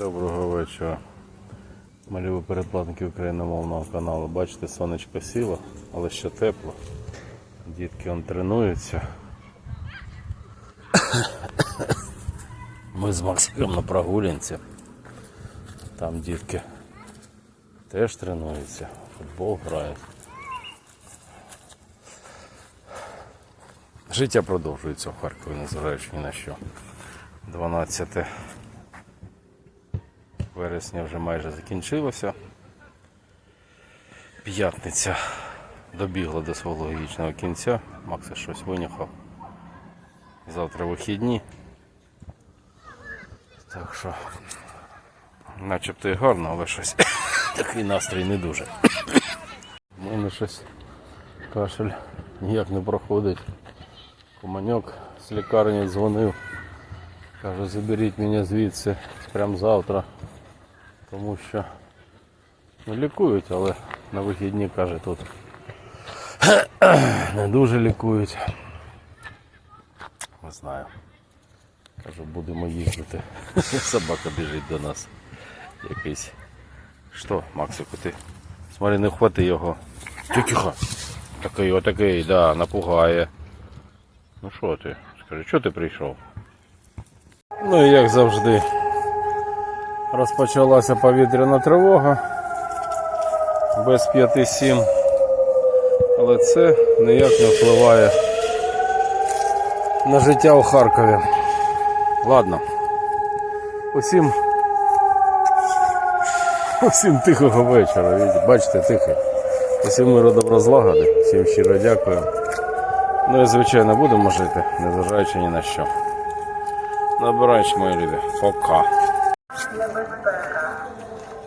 Доброго вечора. Малюю передплатники україномовного каналу. Бачите, сонечко сіло, але ще тепло. Дітки он тренуються. Ми з Максиком на прогулянці. Там дітки теж тренуються, футбол грають. Життя продовжується в Харкові, незважаючи ні на що. 12 вересня вже майже закінчилося. П'ятниця добігла до свого логічного кінця. Макс щось винюхав. Завтра вихідні. Так що, начебто і гарно, але щось такий настрій не дуже. У мене щось кашель ніяк не проходить. Куманьок з лікарні дзвонив. Каже, заберіть мене звідси прямо завтра. Тому що ну, лікують, але на вихідні каже тут не дуже лікують. Не знаю. Кажу, будемо їздити. Собака біжить до нас. Якийсь. Що, Максику, ти? Смотри, не хвати його. Тихо. Такий, отакий, да, напугає. Ну що ти? Скажи, що ти прийшов? Ну і як завжди, розпочалася повітряна тривога без 5-7. Але це ніяк не впливає на життя у Харкові. Ладно. Усім. Усім тихого вечора. Бачите, тихо. Усім миру добро злагоди. Всім щиро дякую. Ну і звичайно будемо жити, незважаючи ні на що. Набирайся, мої любі. Пока. Lemon Burger.